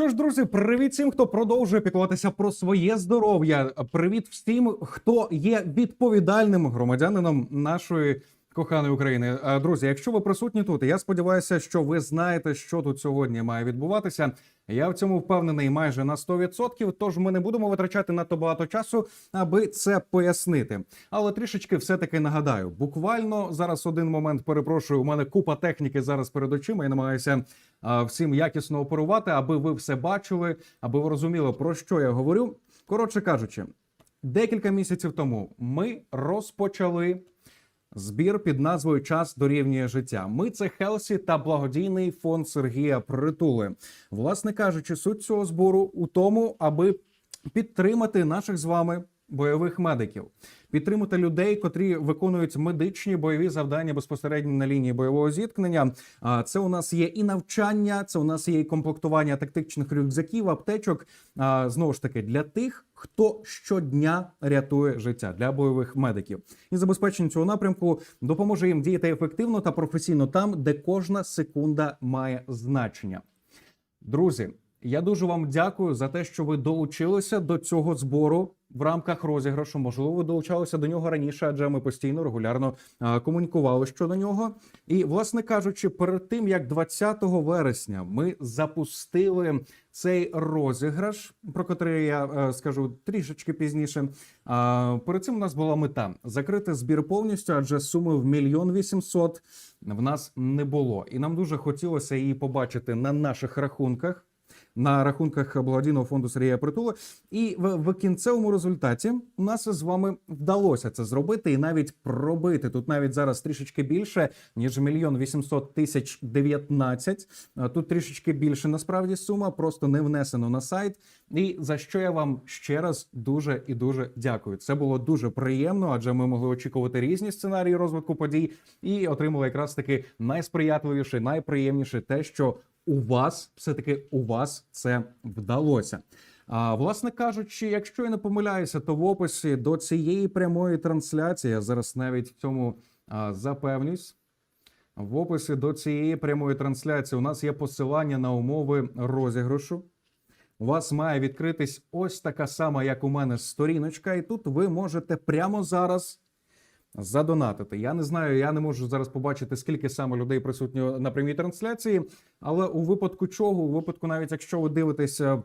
Що ж, друзі, привіт всім, хто продовжує піклуватися про своє здоров'я. Привіт всім, хто є відповідальним громадянином нашої коханої України. Друзі, якщо ви присутні тут, я сподіваюся, що ви знаєте, що тут сьогодні має відбуватися. Я в цьому впевнений майже на 100%, Тож ми не будемо витрачати надто багато часу, аби це пояснити. Але трішечки все-таки нагадаю. Буквально зараз один момент перепрошую. У мене купа техніки зараз перед очима. Я намагаюся всім якісно оперувати, аби ви все бачили, аби ви розуміли про що я говорю. Коротше кажучи, декілька місяців тому ми розпочали. Збір під назвою Час дорівнює життя. Ми це Хелсі та благодійний фонд Сергія Притули. Власне кажучи, суть цього збору у тому, аби підтримати наших з вами бойових медиків, підтримати людей, котрі виконують медичні бойові завдання безпосередньо на лінії бойового зіткнення. А це у нас є і навчання, це у нас є і комплектування тактичних рюкзаків, аптечок. А, знову ж таки, для тих, хто щодня рятує життя для бойових медиків. І забезпечення цього напрямку допоможе їм діяти ефективно та професійно там, де кожна секунда має значення. Друзі, я дуже вам дякую за те, що ви долучилися до цього збору в рамках розіграшу. Можливо, ви долучалися до нього раніше, адже ми постійно регулярно комунікували щодо нього. І, власне кажучи, перед тим як 20 вересня ми запустили цей розіграш, про котрий я е, скажу трішечки пізніше. А, перед цим у нас була мета закрити збір повністю, адже суми в мільйон вісімсот в нас не було, і нам дуже хотілося її побачити на наших рахунках на рахунках благодійного фонду Сергія Притула. І в, в кінцевому результаті у нас з вами вдалося це зробити і навіть пробити. Тут навіть зараз трішечки більше ніж мільйон вісімсот тисяч дев'ятнадцять. Тут трішечки більше насправді сума, просто не внесено на сайт. І за що я вам ще раз дуже і дуже дякую. Це було дуже приємно, адже ми могли очікувати різні сценарії розвитку подій і отримали якраз таки найсприятливіше, найприємніше те, що у вас все-таки у вас це вдалося. А власне кажучи, якщо я не помиляюся, то в описі до цієї прямої трансляції я зараз навіть в цьому а, запевнюсь. В описі до цієї прямої трансляції у нас є посилання на умови розіграшу. У вас має відкритись ось така сама, як у мене, сторіночка, і тут ви можете прямо зараз задонатити. Я не знаю, я не можу зараз побачити, скільки саме людей присутньо на прямій трансляції, але у випадку чого, у випадку, навіть якщо ви дивитеся.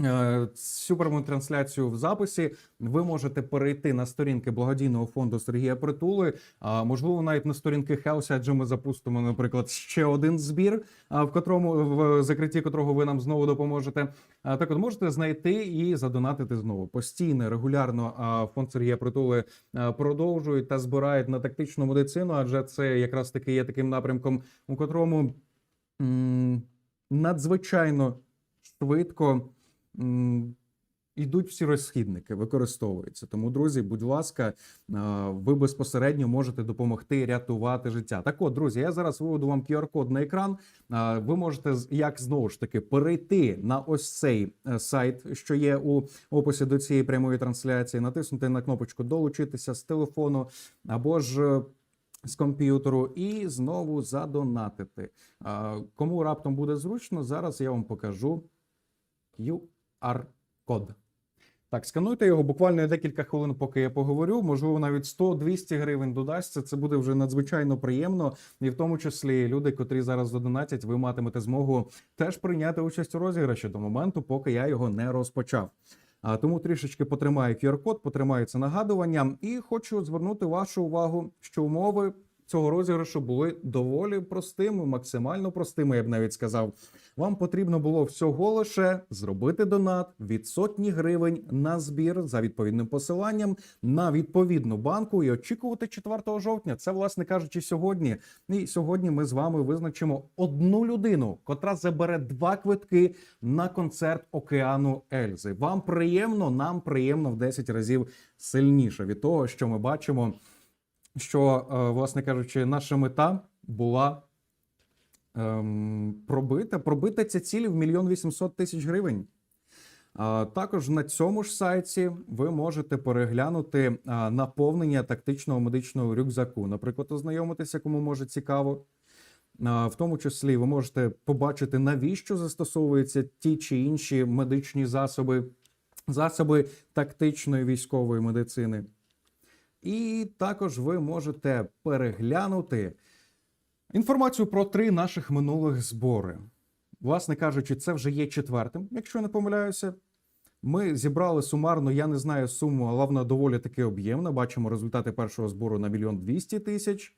Е, Цю пряму трансляцію в записі ви можете перейти на сторінки благодійного фонду Сергія Притули. А можливо, навіть на сторінки Хелсі, адже ми запустимо, наприклад, ще один збір, в котрому в закритті котрого ви нам знову допоможете. Так, от можете знайти і задонатити знову постійно, регулярно. Фонд Сергія Притули продовжують та збирають на тактичну медицину, адже це якраз таки є таким напрямком, у котрому м, надзвичайно швидко. Йдуть всі розхідники, використовуються. Тому, друзі, будь ласка, ви безпосередньо можете допомогти рятувати життя. Так, от, друзі, я зараз виведу вам QR-код на екран. Ви можете як знову ж таки перейти на ось цей е, сайт, що є у описі до цієї прямої трансляції, натиснути на кнопочку Долучитися з телефону або ж. е, З комп'ютеру і знову задонатити. Кому раптом буде зручно, зараз я вам покажу QR-код. Так, скануйте його буквально декілька хвилин, поки я поговорю. Можливо, навіть 100-200 гривень додасться. Це буде вже надзвичайно приємно. І в тому числі люди, котрі зараз задонатять, ви матимете змогу теж прийняти участь у розіграші до моменту, поки я його не розпочав. А тому трішечки потримаю QR-код, потримаю це нагадуванням, і хочу звернути вашу увагу, що умови цього розіграшу були доволі простими, максимально простими, я б навіть сказав. Вам потрібно було всього лише зробити донат від сотні гривень на збір за відповідним посиланням на відповідну банку і очікувати 4 жовтня. Це, власне кажучи, сьогодні. І сьогодні ми з вами визначимо одну людину, котра забере два квитки на концерт океану Ельзи. Вам приємно, нам приємно в 10 разів сильніше від того, що ми бачимо, що, е, власне кажучи, наша мета була ем, пробита. Пробита ця ціль в мільйон вісімсот тисяч гривень. Також на цьому ж сайті ви можете переглянути наповнення тактичного медичного рюкзаку. Наприклад, ознайомитися, кому може цікаво. В тому числі ви можете побачити, навіщо застосовуються ті чи інші медичні засоби, засоби тактичної військової медицини. І також ви можете переглянути інформацію про три наших минулих збори. Власне кажучи, це вже є четвертим, якщо я не помиляюся. Ми зібрали сумарно, я не знаю суму, але вона доволі таки об'ємна. Бачимо результати першого збору на мільйон двісті тисяч.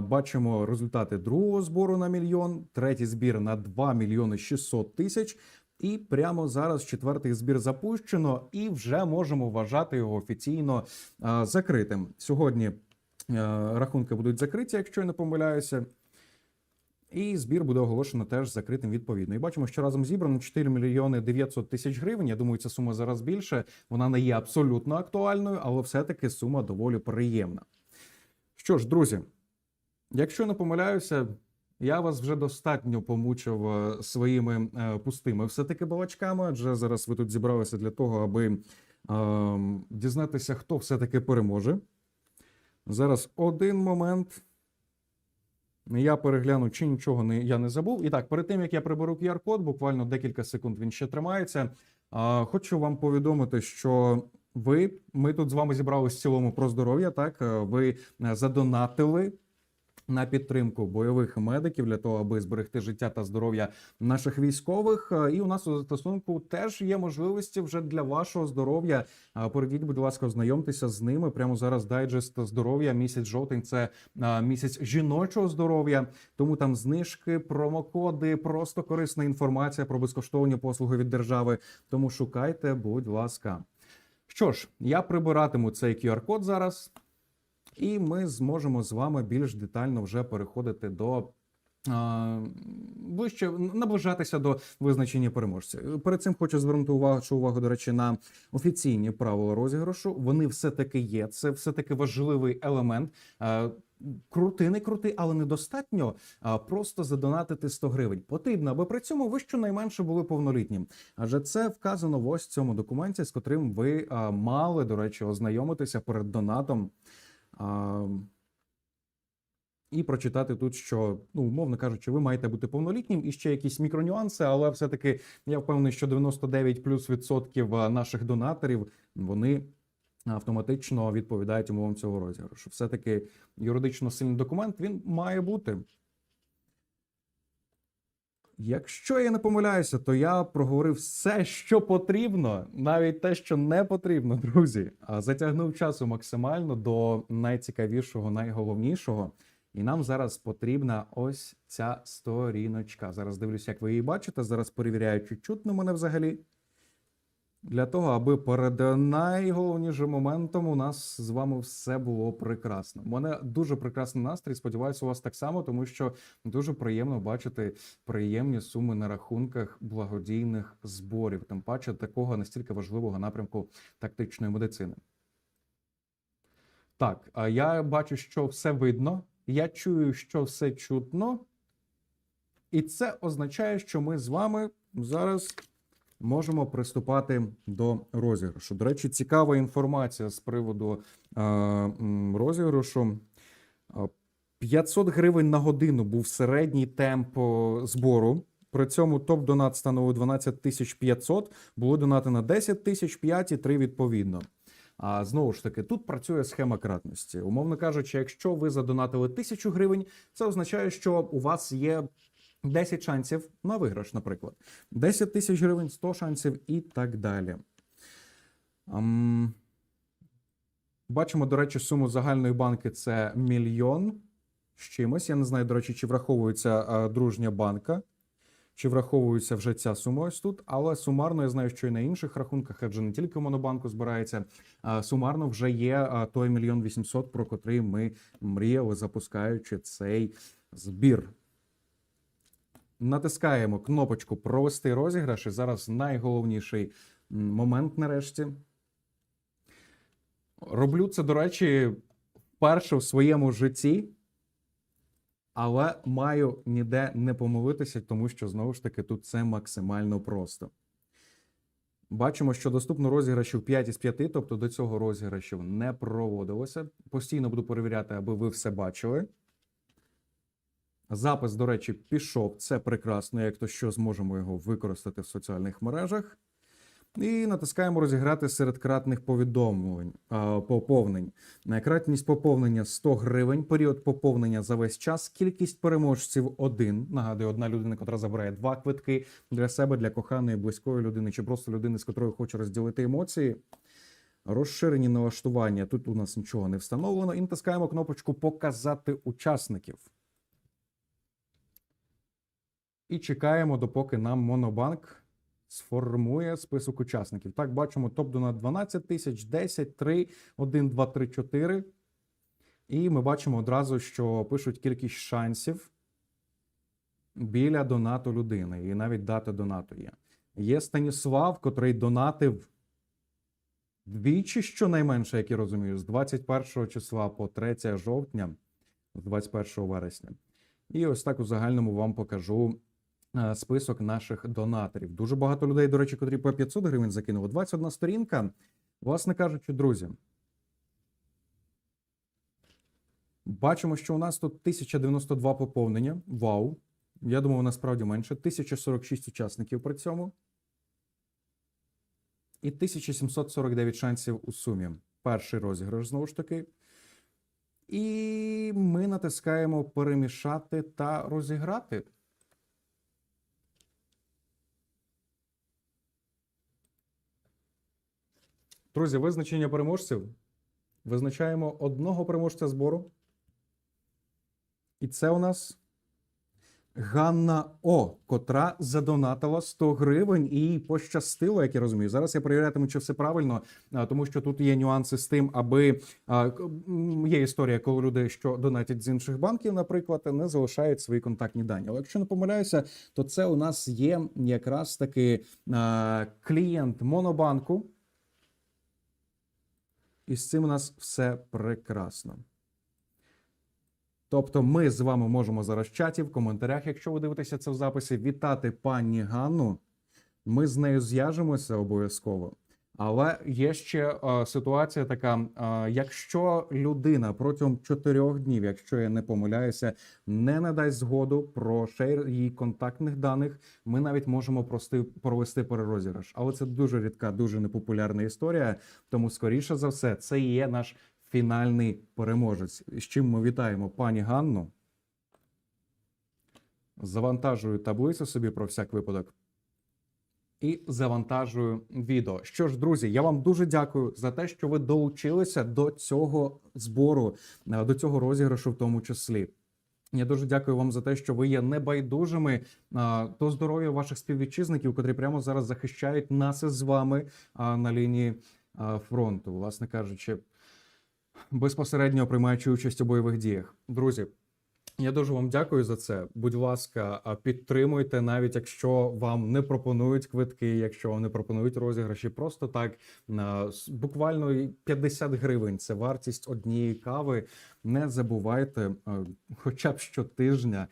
Бачимо результати другого збору на мільйон, третій збір на 2 мільйони 600 тисяч. І прямо зараз четвертий збір запущено, і вже можемо вважати його офіційно а, закритим. Сьогодні а, рахунки будуть закриті, якщо я не помиляюся. І збір буде оголошено теж закритим відповідно. І бачимо, що разом зібрано 4 мільйони 900 тисяч гривень. Я думаю, ця сума зараз більше. Вона не є абсолютно актуальною, але все-таки сума доволі приємна. Що ж, друзі, якщо не помиляюся, я вас вже достатньо помучив е, своїми е, пустими все-таки балачками, адже зараз ви тут зібралися для того, аби е, дізнатися, хто все-таки переможе. Зараз один момент. Я перегляну, чи нічого не я не забув. І так, перед тим як я приберу QR-код, буквально декілька секунд він ще тримається. А, хочу вам повідомити, що ви ми тут з вами зібралися в цілому про здоров'я. Так, Е, ви е, задонатили на підтримку бойових медиків для того, аби зберегти життя та здоров'я наших військових. Е, І у нас у застосунку теж є можливості вже для вашого здоров'я. Е, Перейдіть, будь ласка, ознайомтеся з ними. Прямо зараз дайджест здоров'я. Місяць жовтень це е, місяць жіночого здоров'я. Тому там знижки, промокоди, просто корисна інформація про безкоштовні послуги від держави. Тому шукайте, будь ласка. Що ж, я прибиратиму цей QR-код зараз, і ми зможемо з вами більш детально вже переходити до. Ближче наближатися до визначення переможця. Перед цим хочу звернути увагу, увагу, до речі, на офіційні правила розіграшу. Вони все таки є. Це все таки важливий елемент. Крутий, не крутий, але недостатньо просто задонатити 100 гривень. Потрібно, аби при цьому ви щонайменше були повнолітнім. Адже це вказано в ось цьому документі, з котрим ви мали, до речі, ознайомитися перед донатом. А, і прочитати тут, що, ну, умовно кажучи, ви маєте бути повнолітнім і ще якісь мікронюанси, але все-таки я впевнений, що 99 плюс відсотків наших донаторів вони автоматично відповідають умовам цього розіграшу. Все-таки юридично сильний документ він має бути. Якщо я не помиляюся, то я проговорив все, що потрібно, навіть те, що не потрібно, друзі. А затягнув часу максимально до найцікавішого, найголовнішого. І нам зараз потрібна ось ця сторіночка. Зараз дивлюся, як ви її бачите. Зараз перевіряю, чи чутно мене взагалі. Для того, аби перед найголовнішим моментом у нас з вами все було прекрасно. У мене дуже прекрасний настрій. Сподіваюся, у вас так само, тому що дуже приємно бачити приємні суми на рахунках благодійних зборів, тим паче такого настільки важливого напрямку тактичної медицини. Так, а я бачу, що все видно. Я чую, що все чутно. І це означає, що ми з вами зараз можемо приступати до розіграшу. До речі, цікава інформація з приводу е, розіграшу. Е, 500 гривень на годину був середній темп збору. При цьому топ-донат становив 12 тисяч 500, було на 10 тисяч 5 і 3 відповідно. А знову ж таки, тут працює схема кратності. Умовно кажучи, якщо ви задонатили тисячу гривень, це означає, що у вас є 10 шансів на виграш, наприклад. 10 тисяч гривень, 100 шансів і так далі. Ам, Бачимо, до речі, суму загальної банки це мільйон з чимось. Я не знаю, до речі, чи враховується а, дружня банка, чи враховується вже ця сума ось тут. Але сумарно я знаю, що і на інших рахунках, адже не тільки в Монобанку збирається, а сумарно вже є а, той мільйон вісімсот, про котрий ми мріяли, запускаючи цей збір. Натискаємо кнопочку Провести розіграш. І зараз найголовніший момент нарешті. Роблю це, до речі, вперше в своєму житті, але маю ніде не помилитися, тому що знову ж таки тут це максимально просто. Бачимо, що доступно розіграшів 5 із 5, тобто до цього розіграшів не проводилося. Постійно буду перевіряти, аби ви все бачили. Запис, до речі, пішов. Це прекрасно. Як то що зможемо його використати в соціальних мережах. І натискаємо розіграти серед кратних повідомлень поповнень. Кратність поповнення 100 гривень, період поповнення за весь час, кількість переможців один. Нагадую, одна людина, яка забирає два квитки для себе, для коханої, близької людини, чи просто людини, з котрою хоче розділити емоції. Розширені налаштування. Тут у нас нічого не встановлено. І натискаємо кнопочку Показати учасників. І чекаємо, допоки нам Монобанк сформує список учасників. Так, бачимо топ донат 12 тисяч, 10, 3, 1, 2, 3, 4. І ми бачимо одразу, що пишуть кількість шансів біля донату людини. І навіть дата донату є. Є Станіслав, котрий донатив двічі, щонайменше, як я розумію, з 21 числа по 3 жовтня, з 21 вересня. І ось так у загальному вам покажу список наших донаторів. Дуже багато людей, до речі, котрі по 500 гривень закинули. 21 сторінка. Власне кажучи, друзі. Бачимо, що у нас тут 1092 поповнення. Вау! Я думав, насправді менше. 1046 учасників при цьому. І 1749 шансів у сумі. Перший розіграш знову ж таки. І ми натискаємо перемішати та розіграти. Друзі, визначення переможців. Визначаємо одного переможця збору. І це у нас Ганна О, котра задонатила 100 гривень і їй пощастило, як я розумію. Зараз я перевірятиму, чи все правильно, тому що тут є нюанси з тим, аби є історія, коли люди, що донатять з інших банків, наприклад, не залишають свої контактні дані. Але якщо не помиляюся, то це у нас є якраз таки клієнт Монобанку. І з цим у нас все прекрасно. Тобто, ми з вами можемо зараз в чаті, в коментарях, якщо ви дивитеся це в записі, вітати пані Ганну. Ми з нею зв'яжемося обов'язково. Але є ще е, ситуація така: е, якщо людина протягом чотирьох днів, якщо я не помиляюся, не надасть згоду про шейр її контактних даних, ми навіть можемо прости, провести перерозіграш. Але це дуже рідка, дуже непопулярна історія. Тому, скоріше за все, це є наш фінальний переможець. З чим ми вітаємо пані Ганну. Завантажую таблицю собі про всяк випадок. І завантажую відео. Що ж, друзі, я вам дуже дякую за те, що ви долучилися до цього збору, е, до цього розіграшу, в тому числі. Я дуже дякую вам за те, що ви є небайдужими до здоров'я ваших співвітчизників, котрі прямо зараз захищають нас із вами на лінії фронту, власне кажучи, безпосередньо приймаючи участь у бойових діях. Друзі, я дуже вам дякую за це. Будь ласка, підтримуйте, навіть якщо вам не пропонують квитки, якщо вам не пропонують розіграші, просто так буквально й 50 гривень. Це вартість однієї кави. Не забувайте, хоча б щотижня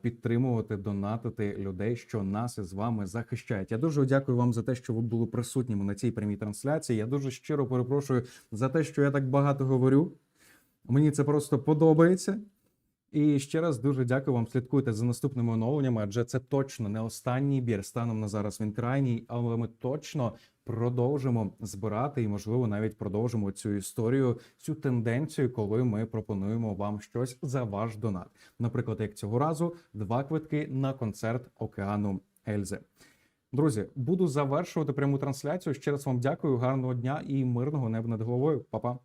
підтримувати, донатити людей, що нас із вами захищають. Я дуже дякую вам за те, що ви були присутніми на цій прямій трансляції. Я дуже щиро перепрошую за те, що я так багато говорю. Мені це просто подобається. І ще раз дуже дякую вам. Слідкуйте за наступними оновленнями, адже це точно не останній бір. Станом на зараз він крайній, але ми точно продовжимо збирати і, можливо, навіть продовжимо цю історію, цю тенденцію, коли ми пропонуємо вам щось за ваш донат. Наприклад, як цього разу, два квитки на концерт океану Ельзи. Друзі, буду завершувати пряму трансляцію. Ще раз вам дякую, гарного дня і мирного неба над головою. Па-па.